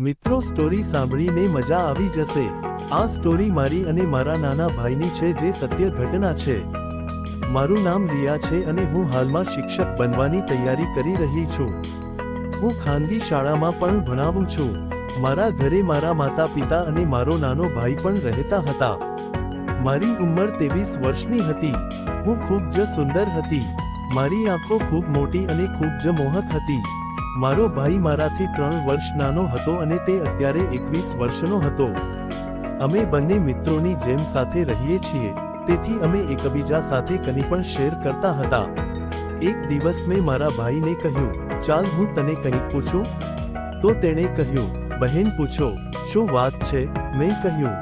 મિત્રો સ્ટોરી સાંભળીને મજા આવી જશે. આ સ્ટોરી મારી અને મારા નાના ભાઈની છે, જે સત્ય ઘટના છે. મારું નામ રિયા છે અને હું હાલમાં શિક્ષક બનવાની તૈયારી કરી રહી છું. હું ખાનગી શાળામાં પણ ભણાવું છું. મારા ઘરે મારા માતા પિતા અને મારો નાનો ભાઈ પણ રહેતા હતા. મારી ઉંમર ત્રેવીસ વર્ષની હતી. હું ખૂબ જ સુંદર હતી. મારી આંખો ખૂબ મોટી અને ખૂબ જ મોહક હતી. મારો ભાઈ મારાથી ત્રણ વર્ષ નાનો હતો અને તે અત્યારે એકવીસ વર્ષનો હતો. અમે બંને મિત્રોની જેમ સાથે રહીએ છીએ, તેથી અમે એકબીજા સાથે કંઈ પણ શેર કરતા હતા. એક દિવસ મેં મારા ભાઈને કહ્યું, ચાલ હું તને કંઈક પૂછું? તો તેણે કહ્યું, બહેન પૂછો, શું વાત છે? મેં કહ્યું,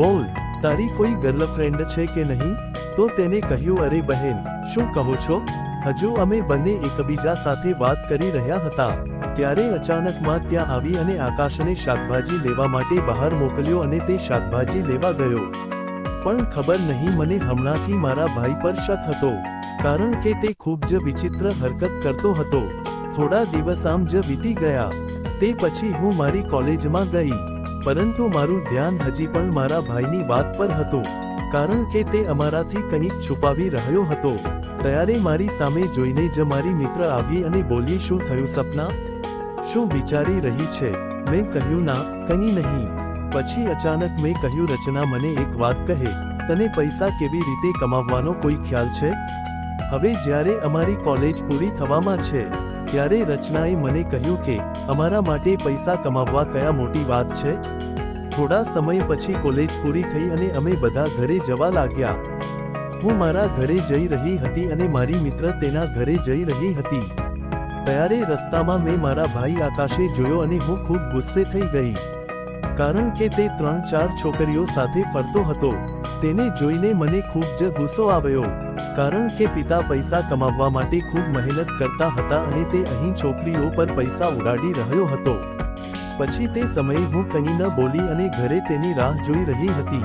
બોલ, તારી કોઈ ગર્લફ્રેન્ડ છે કે નહીં? તો તેને કહ્યું, અરે બહેન, શું કહો છો? હજુ અમે બંને એકબીજા સાથે વાત કરી રહ્યા હતા, ત્યારે અચાનકમાં ત્યાં આવી અને આકાશને શાકભાજી લેવા માટે બહાર મોકલ્યો અને તે શાકભાજી લેવા ગયો. પણ ખબર નહીં મને હમણાંથી મારા ભાઈ પર શક હતો, કારણ કે તે ખૂબ જ વિચિત્ર હરકત કરતો હતો. થોડા દિવસ આમ જ વીતી ગયા, તે પછી હું મારી કોલેજમાં ગઈ, પરંતુ મારું ધ્યાન હજી પણ મારા ભાઈની વાત પર હતું, કારણ કે તે અમારાથી કંઈક છુપાવી રહ્યો હતો. ત્યારે મારી સામે જોઈને જ મારી મિત્ર આવી અને બોલી, શું થયું સપના? શું વિચારી રહી છે? મેં કહ્યું, ના, કંઈ નહીં. પછી અચાનક મેં કહ્યું, રચના, મને એક વાત કહે, તને પૈસા કેવી રીતે કમાવવાનો કોઈ ખ્યાલ છે? હવે જ્યારે અમારી કોલેજ પૂરી થવામાં છે, ત્યારે રચનાએ મને કહ્યું કે, અમારા માટે પૈસા કમાવવા કયા મોટી વાત છે? થોડા સમય પછી કોલેજ પૂરી થઈ અને અમે બધા ઘરે જવા લાગ્યા. હું મારા ઘરે જઈ રહી હતી અને મારી મિત્ર તેના ઘરે જઈ રહી હતી. ત્યારે રસ્તામાં મેં મારા ભાઈ આકાશે જોયો અને હું ખૂબ ગુસ્સે થઈ ગઈ. કારણ કે તે ત્રણ ચાર છોકરીઓ સાથે ફરતો હતો. તેને જોઈને મને ખૂબ જ ગુસ્સો આવ્યો. કારણ કે પિતા પૈસા કમાવવા માટે ખૂબ મહેનત કરતા હતા અને તે અહીં છોકરીઓ પર પૈસા ઉડાડી રહ્યો હતો. પછી તે સમયે હું કંઈ ન બોલી અને ઘરે તેની રાહ જોઈ રહી હતી.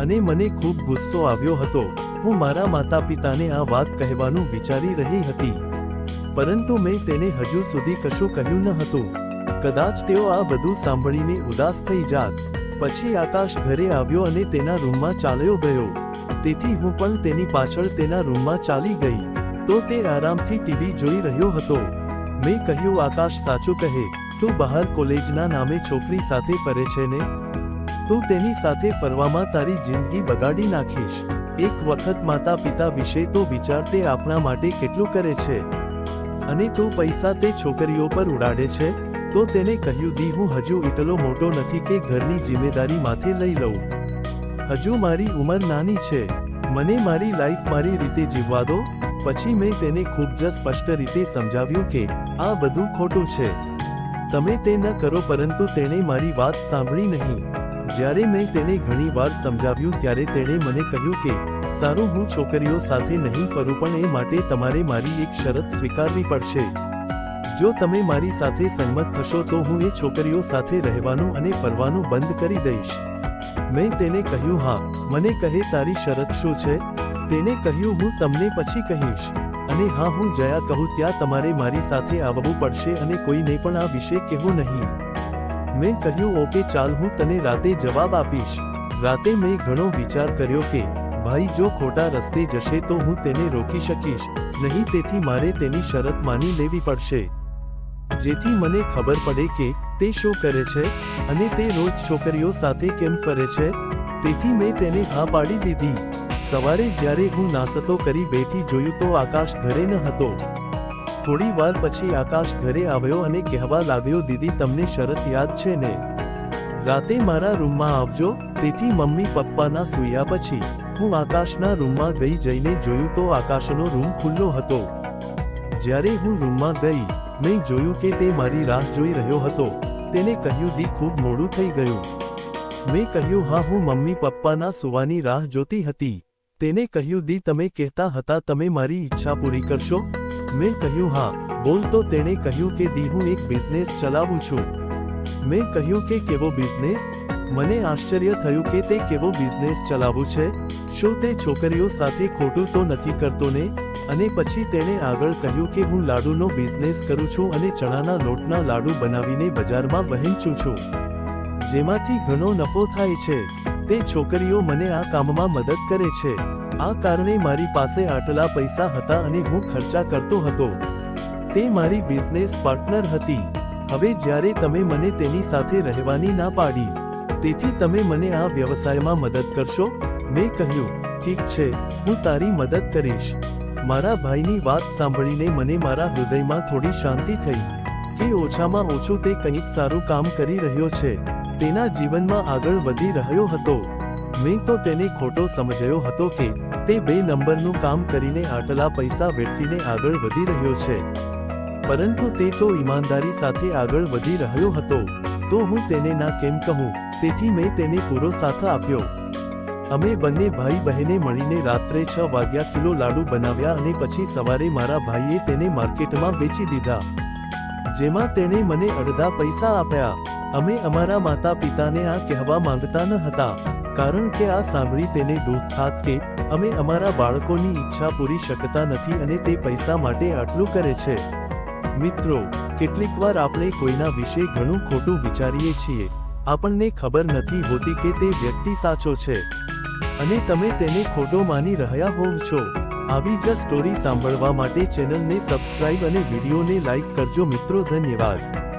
અને મને ખૂબ ગુસ્સો આવ્યો હતો. હું મારા માતા પિતાને આ વાત કહેવાનું વિચારી રહી હતી. પરંતુ મેં તેને હજુ સુધી કશું કહ્યું ન હતું. કદાચ તેઓ આ બધું સાંભળીને ઉદાસ થઈ જાત. પછી આકાશ ઘરે આવ્યો અને તેના રૂમમાં ચાલ્યો ગયો. તેથી હું પણ તેની પાછળ તેના રૂમમાં ચાલી ગઈ. તો તે આરામથી ટીવી જોઈ રહ્યો હતો. મેં કહ્યું, આકાશ સાચું કહે. તું બહાર કોલેજના નામે છોકરી સાથે ફરે છે ને? તું તેની સાથે ફરવામાં તારી જિંદગી બગાડી નાખીશ. એક વખત માતા પિતા વિશે તો વિચાર તે આપણા માટે કેટલું કરે છે? અને તો પૈસા તે છોકરીઓ પર ઉડાડે છે? તો તેને કહ્યું, દી, હું હજુ એટલો મોટો નથી કે ઘરની જિમ્મેદારી માથે લઈ લઉં. હજુ મારી ઉંમર નાની છે. મને મારી લાઈફ મારી રીતે જીવવા દો. પછી મેં તેને ખૂબ જ સ્પષ્ટ રીતે સમજાવ્યું કે, આ બધું ખોટું છે. તમે તે ન કરો, પરંતુ તેણે મારી વાત સાંભળી નહીં. જ્યારે મેં તેને ઘણી વાર સમજાવ્યું ત્યારે તેણે મને કહ્યું કે, સારું, હું છોકરીઓ સાથે નહીં ફરું, પણ એ માટે તમારે મારી એક શરત સ્વીકારવી પડશે. જો તમે મારી સાથે સંમત થશો, તો હું એ છોકરીઓ સાથે રહેવાનું અને ફરવાનું બંધ કરી દઈશ. મેં તેને કહ્યું, હા, મને કહે, તારી શરત શું છે? તેને કહ્યું, હું તમને પછી કહીશ. અને, હા, હું જયા કહું, ત્યાં તમારે મારી સાથે આવવું પડશે અને કોઈને પણ આ વિશે કહેવું નહીં. મેં કહ્યું, ઓકે, ચાલ, હું તને રાતે જવાબ આપીશ. રાતે મેં ઘણો વિચાર કર્યો કે, ભાઈ, જો ખોટા રસ્તે જશે તો હું તેને રોકી શકીશ, નહીં તેથી મારે તેની શરત માની લેવી પડશે. જેથી મને ખબર પડે કે, તે શું કરે છે? અને તે રોજ છોકરીઓ સાથે કેમ ફરે છે? તેથી મેં તેને હા પાડી દીધી. સવારે જ્યારે હું નાસ્તો કરી બેઠી જોયું તો આકાશ ઘરે ન હતો. થોડી વાર પછી આકાશ ઘરે આવ્યો અને કહેવા લાગ્યો, દીદી, તમને શરત યાદ છે ને? રાતે મારા રૂમમાં આવજો. તેથી મમ્મી પપ્પાના સૂયા પછી હું આકાશના રૂમમાં ગઈ જઈને જોયું તો આકાશનો રૂમ ખુલ્લો હતો. જ્યારે હું રૂમમાં ગઈ, મેં જોયું કે તે મારી રાહ જોઈ રહ્યો હતો. તેને કહ્યું, દી, ખૂબ મોડું થઈ ગયું. મેં કહ્યું, હા, હું મમ્મી પપ્પાના સુવાની રાહ જોતી હતી. તેને કહ્યું, દી, તમે કહેતા હતા, તમે મારી ઈચ્છા પૂરી કરશો? મેં કહ્યું, હા, બોલ તો તેણે કહ્યું કે દી હું એક બિઝનેસ ચલાવું છું. મેં કહ્યું કે કેવો બિઝનેસ મને આશ્ચર્ય થયું કે તે કેવો બિઝનેસ ચલાવું છે. શું તે છોકરીઓ સાથે ખોટું તો નથી કરતો ને? અને પછી તેણે આગળ કહ્યું કે હું લાડુનો બિઝનેસ કરું છું અને ચણાના લોટના લાડુ બનાવીને બજારમાં વહેંચું છું. જેમાંથી ઘણો નફો થાય છે. તે છોકરીઓ મને આ કામમાં મદદ કરે છે. આ કારણે મારી પાસે આટલા પૈસા હતા અને હું ખર્ચા કરતો હતો. તે મારી બિઝનેસ પાર્ટનર હતી. હવે જ્યારે તમે મને તેની સાથે રહેવાની ના પાડી, તેથી તમે મને આ વ્યવસાયમાં મદદ કરશો? મેં કહ્યું, ઠીક છે, હું તારી મદદ કરીશ. મારા ભાઈની વાત સાંભળીને મને મારા હૃદયમાં થોડી શાંતિ થઈ, કે ઓછામાં ઓછું તે કંઈક સારું કામ કરી રહ્યો છે. તેના જીવનમાં આગળ વધી રહ્યો હતો. મેં તો તેને ખોટો સમજ્યો હતો કે તે બે નંબરનું કામ કરીને આટલા પૈસા વેઠીને આગળ વધી રહ્યો છે. પરંતુ તે તો ઈમાનદારી સાથે આગળ વધી રહ્યો હતો. તો હું તેને ના કેમ કહું? તેથી મેં તેને પૂરો સાથ આપ્યો. અમે બંને ભાઈ બહેને મળીને રાત્રે છ વાગ્યા કિલો લાડુ બનાવ્યા અને પછી સવારે મારા ભાઈએ તેને માર્કેટમાં વેચી દીધા. જેમાં તેણે મને અડધા પૈસા આપ્યા. અમે અમારા માતા પિતાને આ કહેવા માંગતા ન હતા. કારણ કે આ સાંભળી તેને દુઃખ થાત કે અમે અમારા બાળકોની ઈચ્છા પૂરી શકતા નથી અને તે પૈસા માટે આટલું કરે છે. મિત્રો કેટલીકવાર આપણે કોઈના વિશે ઘણું ખોટું વિચારીએ છીએ. આપણને ખબર નથી હોતી કે તે વ્યક્તિ સાચો છે. અને તમે તેને ખોટો માની રહ્યા હોવ છો. આવી જ સ્ટોરી સાંભળવા માટે ચેનલને સબસ્ક્રાઇબ અને વિડીયોને લાઇક કરજો. મિત્રો, ધન્યવાદ.